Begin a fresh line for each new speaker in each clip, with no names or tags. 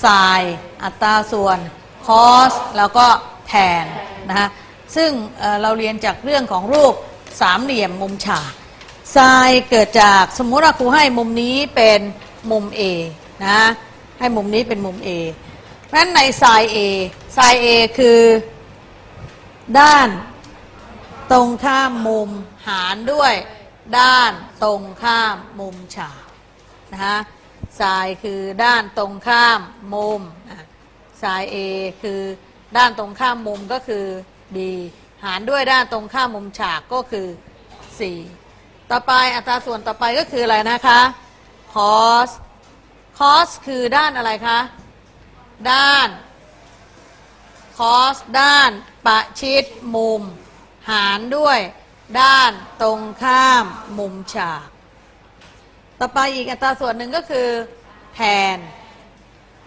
ไซน์อัตราส่วนคอสแล้วก็แทนนะฮะซึ่งเเราเรียนจากเรื่องของรูปสามเหลี่ยมมุมฉากไซน์เกิดจากสมมติว่าครูให้มุมนี้เป็นมุม A นะให้มุมนี้เป็นมุม A เพราะฉะนั้นในไซน์ A ไซน์ A คือด้านตรงข้ามมุมหารด้วยด้านตรงข้ามมุมฉากนะฮะ ไซน์คือด้านตรงข้ามมุมอะไซน์ A คือด้านตรงข้ามมุมก็คือ B หารด้วยด้านตรงข้ามมุมฉากก็คือ 4 ต่อไปอัตราส่วนต่อไปก็คืออะไรนะคะ cos cos คือด้านอะไรคะ ด้าน cos ด้านประชิดมุม หารด้วยด้านตรงข้ามมุมฉาก ต่อไปอีกอัตราส่วนหนึ่งก็คือ แทน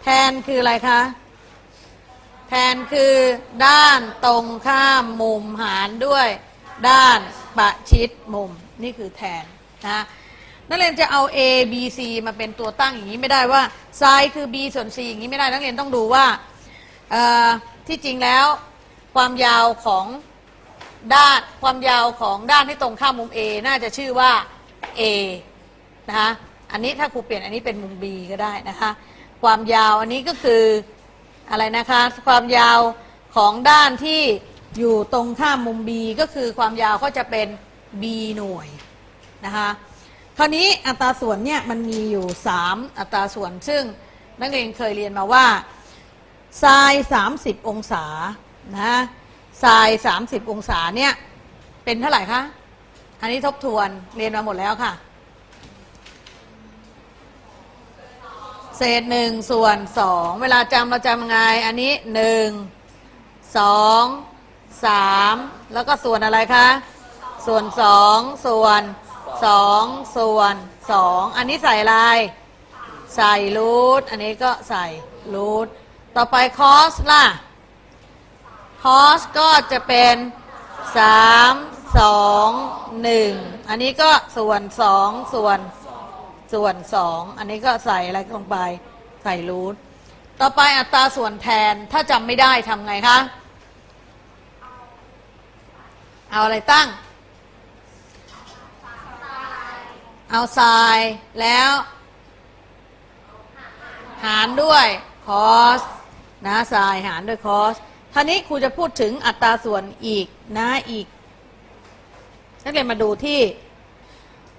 แทนคืออะไรคะ แทนคือด้านตรงข้ามมุมหารด้วย ด้านประชิดมุม นี่คือแทนนะนักเรียนจะเอา A B C มาเป็นตัวตั้งอย่างนี้ไม่ได้ว่าซ้ายคือ B ส่วน C อย่างนี้ไม่ได้นักเรียนต้องดูว่าที่จริงแล้วความยาวของด้านความยาวของด้านที่ตรงข้ามมุม A น่าจะชื่อว่า A นะคะอันนี้ถ้าครูเปลี่ยนอันนี้เป็นมุม B ก็ได้นะคะ ความยาวอันนี้ก็คืออะไรนะคะ ความยาวของด้านที่อยู่ตรงข้ามมุม B ก็คือความยาวก็จะเป็น B หน่วยนะคะคราวนี้อัตราส่วนเนี่ยมันมีอยู่ 3 อัตราส่วน ซึ่งนักเรียนเคยเรียนมาว่าไซน์30 องศานะไซน์30 องศาเนี่ยเป็นเท่าไหร่คะ อันนี้ทบทวนเรียนมาหมดแล้วค่ะ เศษหนึ่งส่วนสองเวลาจำเราจำยังไง อันนี้หนึ่งสองสามแล้วก็ส่วนอะไรคะ ส่วนสองส่วนสองส่วนสองอันนี้ใส่อะไร ใส่รูทอันนี้ก็ใส่รูทต่อไปคอสล่ะคอสก็จะเป็นสามสองหนึ่งอันนี้ก็ส่วนสองส่วน ส่วนสองอันนี้ก็ใส่อะไรลงไปใส่รูทต่อไปอัตราส่วนแทนถ้าจำไม่ได้ทำไงคะ เอาอะไรตั้ง เอาไซน์แล้ว หารด้วยคอสนะไซน์หารด้วยคอสท่านี้ครูจะพูดถึงอัตราส่วนอีกนะอีกนักเรียนมาดูที่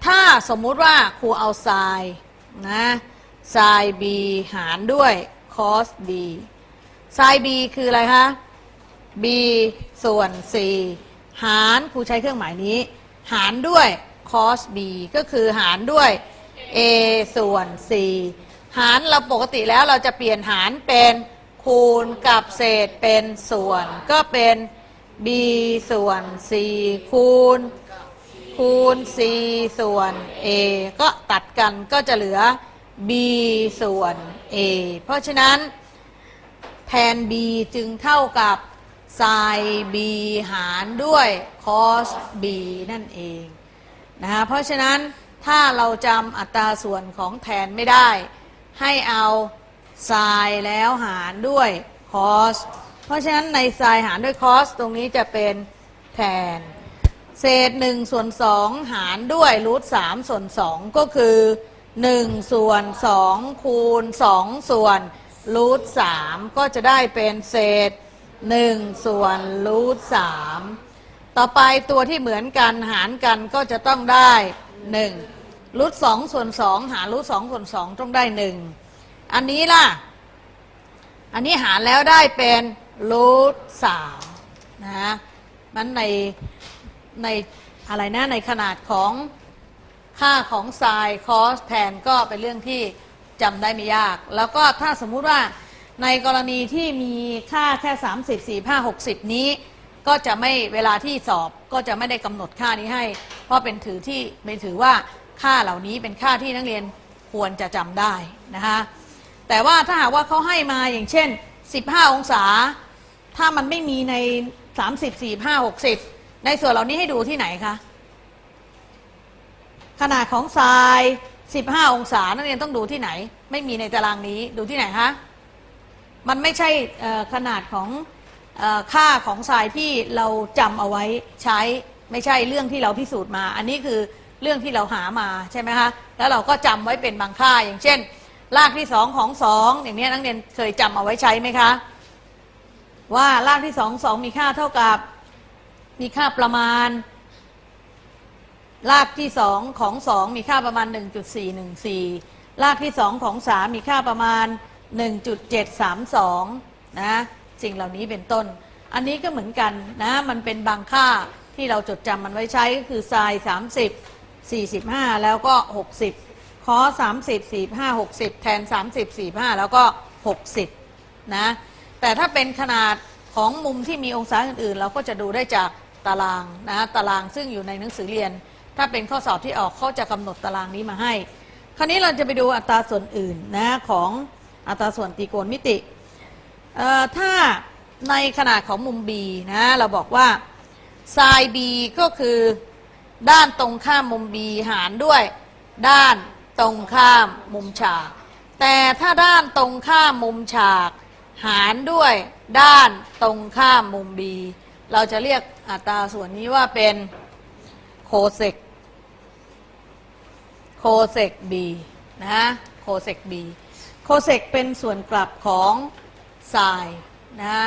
ถ้าสมมุติว่าครูเอาไซน์นะไซน์ b หารด้วย cos b ไซน์ b คืออะไรคะ b ส่วน c หารครูใช้เครื่องหมายนี้ หารด้วย cos b ก็คือหารด้วย a ส่วน c หารเราปกติแล้วเราจะเปลี่ยนหารเป็นคูณกับเศษเป็นส่วน ก็เป็น b ส่วน c คูณ คูณ c ส่วน a ก็ตัดกันก็จะเหลือ b ส่วน a เพราะฉะนั้น แทน b จึงเท่ากับ sin b หารด้วย cos b นั่นเองนะคะเพราะฉะนั้นถ้าเราจำอัตราส่วนของแทนไม่ได้ ให้เอา sin แล้วหารด้วย cos เพราะฉะนั้นใน sin หารด้วย cos ตรงนี้จะเป็นแทน เศษหนึ่งส่วนสองหารด้วยรูทสามส่วนสองก็คือหนึ่งส่วนสองคูณสองส่วนรูทสามก็จะได้เป็นเศษหนึ่งส่วนรูทสามต่อไปตัวที่เหมือนกันหารกันก็จะต้องได้หนึ่งรูทสองส่วนสองหารรูทสองส่วนสองต้องได้หนึ่งอันนี้ล่ะ อันนี้หารแล้วได้เป็นรูทสามนะมันใน ในอะไรนะในขนาดของค่าของไซน์คอสแทนก็เป็นเรื่องที่จำได้ไม่ยาก แล้วก็ถ้าสมมุติว่าในกรณีที่มีค่าแค่ 30 4 5 60 นี้ ก็จะไม่เวลาที่สอบก็จะไม่ได้กำหนดค่านี้ให้ เพราะเป็นถือที่เป็นถือว่าค่าเหล่านี้เป็นค่าที่นักเรียนควรจะจำได้นะคะแต่ว่าถ้าหากว่าเขาให้มาอย่างเช่น 15 องศา ถ้ามันไม่มีใน 30 45 60 ในส่วนเหล่านี้ให้ดูที่ไหนคะขนาดของทราย 15 องศา นักเรียนต้องดูที่ไหน ไม่มีในตารางนี้ดูที่ไหนคะมันไม่ใช่ขนาดของอค่าของทรายที่เราจำเอาไว้ใช้ไม่ใช่เรื่องที่เราพิสูจน์มา อันนี้คือเรื่องที่เราหามาใช่ไหมคะแล้วเราก็จำไว้เป็นบางค่า อย่างเช่นรากที่สองของสองอย่างนี้นักเรียนเคยจำเอาไว้ใช้ไหมคะ ว่ารากที่สองสองมีค่าเท่ากับ มีค่าประมาณ รากที่สองของสองมีค่าประมาณ 1.414 รากที่สองของสามมีค่าประมาณ 1.732 นะสิ่งเหล่านี้เป็นต้น อันนี้ก็เหมือนกันนะ มันเป็นบางค่าที่เราจดจำมันไว้ใช้ก็คือไซน์30 45 แล้วก็ 60 คอ30 45 60 แทน 30 45 แล้วก็ 60 นะ แต่ถ้าเป็นขนาดของมุมที่มีองศาอื่น ๆ เราก็จะดูได้จาก ตารางนะตารางซึ่งอยู่ในหนังสือเรียน ถ้าเป็นข้อสอบที่ออกเขาจะกำหนดตารางนี้มาให้ คราวนี้เราจะไปดูอัตราส่วนอื่นนะของอัตราส่วนตรีโกณมิติถ้าในขนาดของมุม B นะเราบอกว่า sin B ก็คือด้านตรงข้ามมุม B หารด้วย ด้านตรงข้ามมุมฉาก แต่ถ้าด้านตรงข้ามมุมฉาก หารด้วย ด้านตรงข้ามมุม B เราจะเรียกอัตราส่วนนี้ว่าเป็นโคเซกโคเซก B นะฮะโคเซก B โคเซกเป็นส่วนกลับของไซน์นะฮะ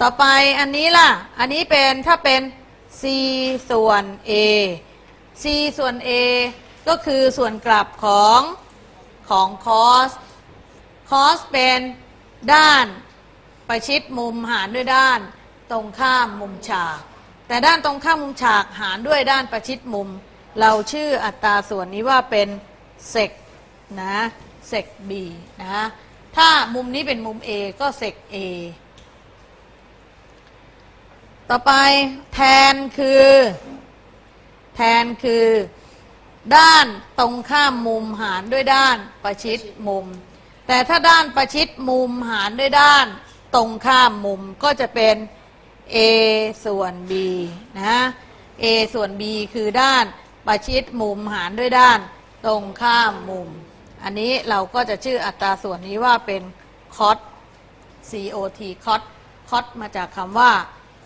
ต่อไปอันนี้ล่ะ อันนี้เป็นถ้าเป็น c ส่วน a c ส่วน a ก็คือส่วนกลับของของ cos cos เป็นด้านประชิดมุมหารด้วยด้าน ตรงข้ามมุมฉาก แต่ด้านตรงข้ามมุมฉากหารด้วยด้านประชิดมุม เราชื่ออัตราส่วนนี้ว่าเป็นเซกนะเซก b นะถ้ามุมนี้เป็นมุม a ก็เซก a ต่อไปแทนคือ แทนคือด้านตรงข้ามมุมหารด้วยด้านประชิดมุม แต่ถ้าด้านประชิดมุมหารด้วยด้านตรงข้ามมุมก็จะเป็น a ส่วน b นะ a ส่วน b คือด้านประชิดมุมหารด้วยด้านตรงข้ามมุม อันนี้เราก็จะชื่ออัตราส่วนนี้ว่าเป็น cot cot cot cot มาจากคำว่า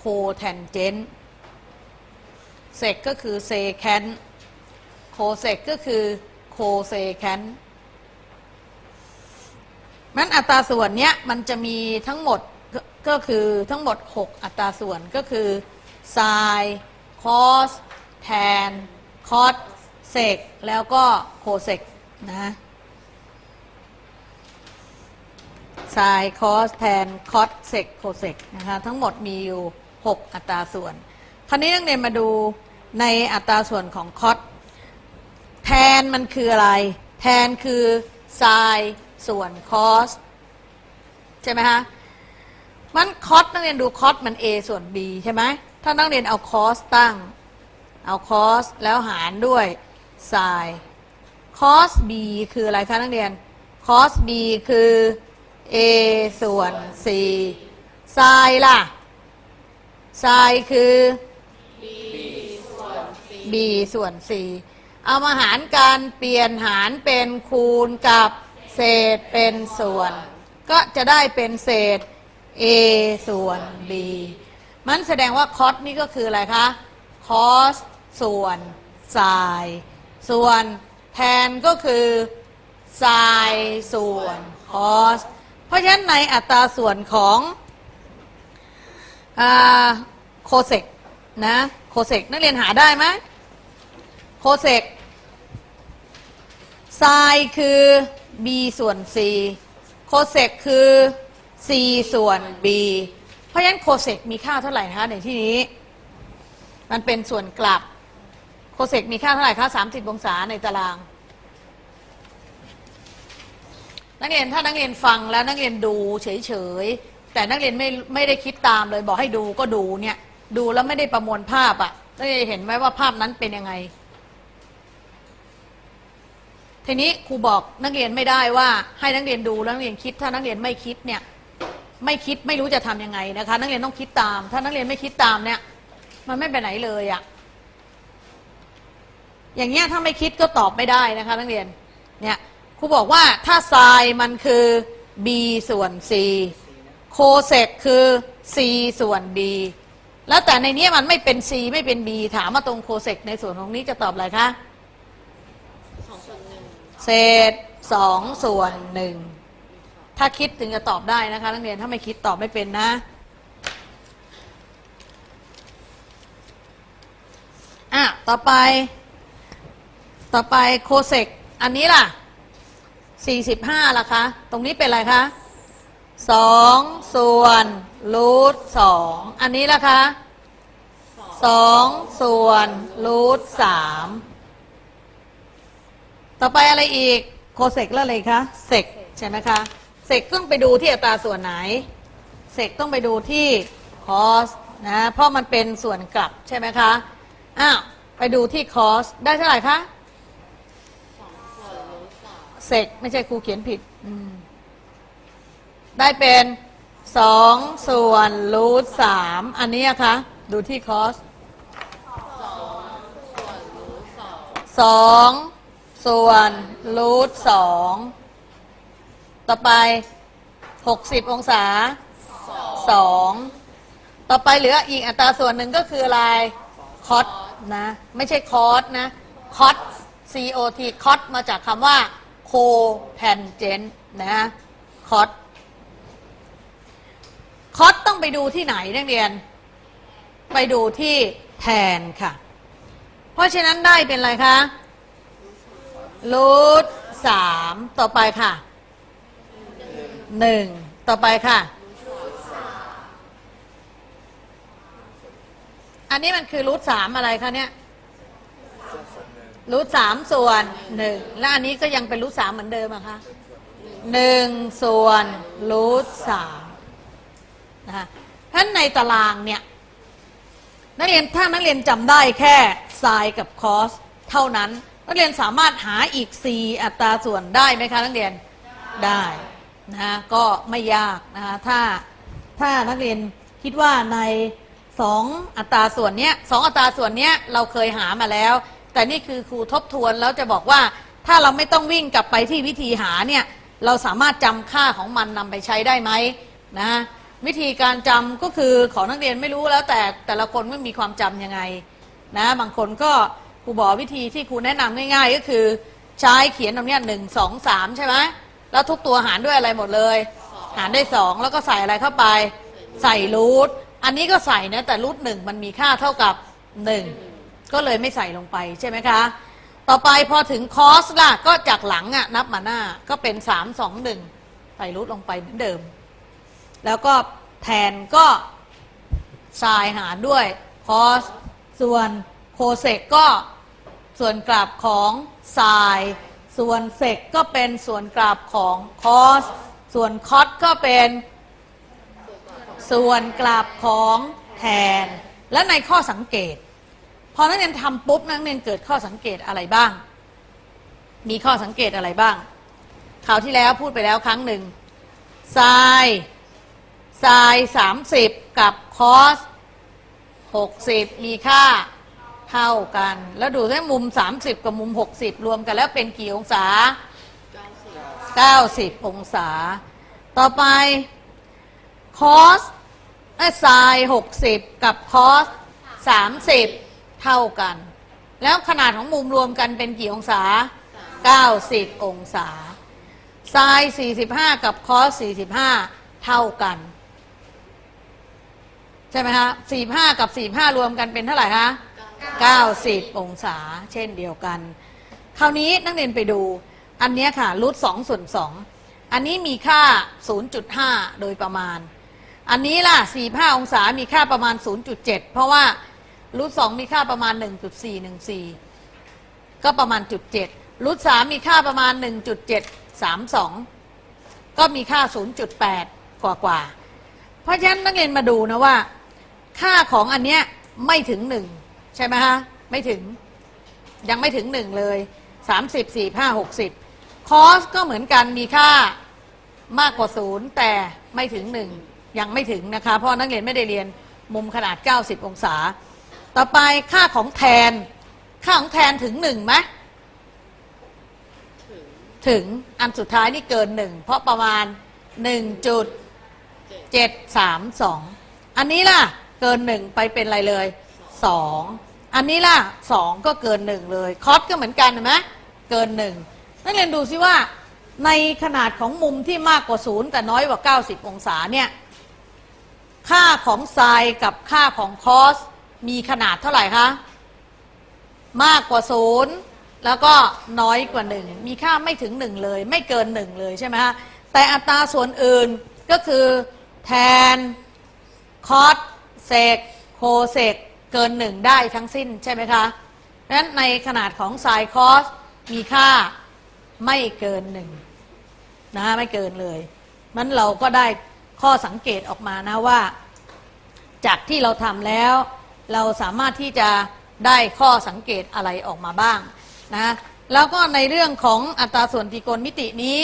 cotangent sec ก็คือ secant cosec ก็คือ cosecant มันอัตราส่วนเนี้ยมันจะมีทั้งหมด ก็คือทั้งหมด 6 อัตราส่วนก็คือ sin cos tan cot sec แล้วก็ cosec นะ sin cos tan cot sec cosec นะคะทั้งหมดมีอยู่ 6 อัตราส่วน คราวนี้นักเรียนมาดูในอัตราส่วนของ cot แทนมันคืออะไร แทนคือ sin ส่วน cos ใช่ไหมฮะ มัน cos นักเรียนดู cos มัน a ส่วน b ใช่ไหมถ้านักเรียนเอา cos ตั้ง เอา cos แล้วหารด้วย sin cos b คืออะไรคะนักเรียน cos b คือ a ส่วน c sin ล่ะ sin คือ b ส่วน c เอามาหารกันเปลี่ยนหารเป็นคูณกับเศษเป็นส่วน ก็จะได้เป็นเศษ a ส่วน b มันแสดงว่า cos นี่ก็คืออะไรคะ cos ส่วน sin ส่วนแทนก็คือ sin ส่วน cos เพราะฉะนั้นในอัตราส่วนของโคเซกนะโคเซกนักเรียนหาได้ไหมโคเซกไซคือ b ส่วน c โคเซกคือ c ส่วน b เพราะฉะนั้นโคเซกมีค่าเท่าไหร่คะในที่นี้ มันเป็นส่วนกลับโคเซกมีค่าเท่าไหร่คะ30 องศาในตาราง นักเรียนถ้านักเรียนฟังแล้วนักเรียนดูเฉยๆ แต่นักเรียนไม่ไม่ได้คิดตามเลย บอกให้ดูก็ดูเนี่ย ดูแล้วไม่ได้ประมวลภาพอะ่ะนักเรียนเห็นไหมว่าภาพนั้นเป็นยังไง ทีนี้ครูบอกนักเรียนไม่ได้ว่าให้นักเรียนดูแล้วนักเรียนคิด ถ้านักเรียนไม่คิดเนี่ย ไม่คิดไม่รู้จะทำยังไงนะคะ นักเรียนต้องคิดตาม ถ้านักเรียนไม่คิดตามเนี่ย มันไม่ไปไหนเลยอะอย่างเงี้ยถ้าไม่คิดก็ตอบไม่ได้นะคะ นักเรียนเนี่ยครูบอกว่าถ้าไซน์มันคือ b ส่วน c โคเซกคือ c ส่วน d แล้วแต่ในนี้มันไม่เป็น c ไม่เป็น b ถามมาตรงโคเซกในส่วนของนี้จะตอบอะไรคะเศษสองส่วนหนึ่ง ถ้าคิดถึงจะตอบได้นะคะนักเรียนถ้าไม่คิดตอบไม่เป็นนะ อะ ต่อไป ต่อไปโคเซกอันนี้ล่ะ 45ล่ะคะ ตรงนี้เป็นอะไรคะสองส่วนรูทสองอันนี้ล่ะคะสองส่วนรูทสามต่อไปอะไรอีกโคเซกแล้วอะไรคะเซกใช่ไหมคะ กต้องไปดูที่อัตราส่วนไหนเซกต้องไปดูที่คอสนะเพราะมันเป็นส่วนกลับใช่ไหมคะอ้าวไปดูที่คอสได้เท่าไหร่คะเซกไม่ใช่ครูเขียนผิดได้เป็นสองส่วนรูทสามอันนี้อะคะดูที่คอสสองส่วนรูทสอง ต่อไปหกสิบองศาสองต่อไปเหลืออีกอัตราส่วนหนึ่งก็คืออะไรคอสนะ ไม่ใช่คอสนะคอส COT คอสมาจากคำว่า cotangent นะคอสคอสต้องไปดูที่ไหนนักเรียน ไปดูที่แทนค่ะ เพราะฉะนั้นได้เป็นอะไรคะรูทสามต่อไปค่ะ หนึ่งต่อไปค่ะ อันนี้มันคือรูทสามอะไรคะเนี่ยรูทสามส่วนหนึ่งและอันนี้ก็ยังเป็นรูทสามเหมือนเดิมอะคะหนึ่งส่วนรูทสามนะคะท่านในตารางเนี่ยนักเรียนถ้านักเรียนจำได้แค่ไซน์กับคอสเท่านั้น นักเรียนสามารถหาอีก 4 อัตราส่วนได้ไหมคะนักเรียนได้ นะะก็ไม่ยากนะคะถ้าถ้านักเรียนคิดว่าใน2อัตราส่วนเนี้ยสองอัตราส่วนเนี้ยเราเคยหามาแล้ว แต่นี่คือครูทบทวนแล้วจะบอกว่าถ้าเราไม่ต้องวิ่งกลับไปที่วิธีหาเนี่ยเราสามารถจำค่าของมันนำไปใช้ได้ไหมนะวิธีการจำก็คือของนักเรียนไม่รู้แล้วแต่แต่ละคนไม่มีความจำยังไงนะบางคนก็ครูบอกวิธีที่ครูแนะนำง่าย ๆ ก็คือใช้เขียนตรงเนี้ยหนึ่งสองสามใช่ไหม แล้วทุกตัวหารด้วยอะไรหมดเลย หารได้สองแล้วก็ใส่อะไรเข้าไป ใส่รูทอันนี้ก็ใส่นะแต่รูทหนึ่งมันมีค่าเท่ากับหนึ่งก็เลยไม่ใส่ลงไปใช่ไหมคะ ต่อไปพอถึงคอสล่ะก็จากหลังอะนับมาหน้าก็เป็นสามสองหนึ่งใส่รูทลงไปเหมือนเดิม แล้วก็แทนก็ทรายหารด้วยคอสส่วนโคเซกก็ส่วนกลับของทราย ส่วนเซกก็เป็นส่วนกลับของคอส ส่วนคอสก็เป็นส่วนกลับของแทน และในข้อสังเกต พอนักเรียนทำปุ๊บนักเรียนเกิดข้อสังเกตอะไรบ้าง มีข้อสังเกตอะไรบ้างคราวที่แล้วพูดไปแล้วครั้งหนึ่งทรายทรายสามสิบกับคอสหกสิบมีค่า เท่ากัน แล้วดูได้มุม 30 กับมุม 60 รวมกันแล้วเป็นกี่องศา 90 องศา ต่อไปคอสไซน์60 กับคอส30 เท่ากัน แล้วขนาดของมุมรวมกันเป็นกี่องศา 90 องศาไซน์45 กับคอส45 เท่ากันใช่ไหมฮะ45 กับ 45 รวมกันเป็นเท่าไหร่คะ 90 องศา เช่นเดียวกัน คราวนี้นักเรียนไปดู อันนี้ค่ะรูท2ส่วน2อันนี้มีค่า 0.5 โดยประมาณ อันนี้ล่ะ 45 องศา มีค่าประมาณ 0.7 เพราะว่ารูท2มีค่าประมาณ 1.414 ก็ประมาณจุด7รูท3มีค่าประมาณ 1.732 ก็มีค่า 0.8 กว่ากว่า เพราะฉะนั้นนักเรียนมาดูนะว่า ค่าของอันเนี้ยไม่ถึงหนึ่ง ใช่ไหมฮะ ไม่ถึงยังไม่ถึง1เลย30 4 5 60คอสก็เหมือนกันมีค่ามากกว่า0แต่ไม่ถึง1ยังไม่ถึงนะคะ เพราะนักเรียนไม่ได้เรียนมุมขนาด 90 องศา ต่อไปค่าของแทน ค่าของแทนถึง1ไหมถึงอันสุดท้ายนี่เกิน1เพราะประมาณ 1.732 อันนี้ล่ะ เกิน1ไปเป็นอะไรเลย 2อันนี้ล่ะ2ก็เกิน1เลยคอสก็เหมือนกันเห็นไหมเกิน1นักเรียนดูซิว่าในขนาดของมุมที่มากกว่า0แต่น้อยกว่า 90 องศาเนี่ยค่าของไซน์กับค่าของคอสมีขนาดเท่าไหร่คะมากกว่า0แล้วก็น้อยกว่า1มีค่าไม่ถึง1เลย ไม่เกิน1เลยใช่ไหมฮะแต่อัตราส่วนอื่นก็คือแทนคอสเซกโคเซก เกิน1ได้ทั้งสิ้นใช่ไหมคะดังนั้นในขนาดของไซน์คอสมีค่าไม่เกิน1นะฮะไม่เกินเลยมันเราก็ได้ข้อสังเกตออกมานะว่า จากที่เราทำแล้ว เราสามารถที่จะได้ข้อสังเกตอะไรออกมาบ้างนะแล้วก็ในเรื่องของอัตราส่วนตรีโกณมิตินี้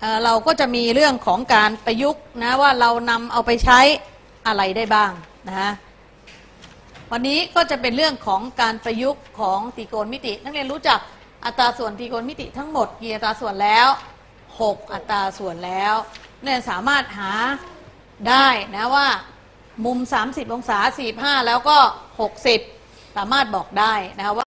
เเราก็จะมีเรื่องของการประยุกต์นะว่าเรานำเอาไปใช้อะไรได้บ้างนะฮะ วันนี้ก็จะเป็นเรื่องของการประยุกต์ของตรีโกณมิติ นักเรียนรู้จักอัตราส่วนตรีโกณมิติทั้งหมดกี่อัตราส่วนแล้ว 6 อัตราส่วนแล้วเนี่ยสามารถหาได้นะว่ามุม 30 องศา 45 แล้วก็ 60 สามารถบอกได้นะคะว่า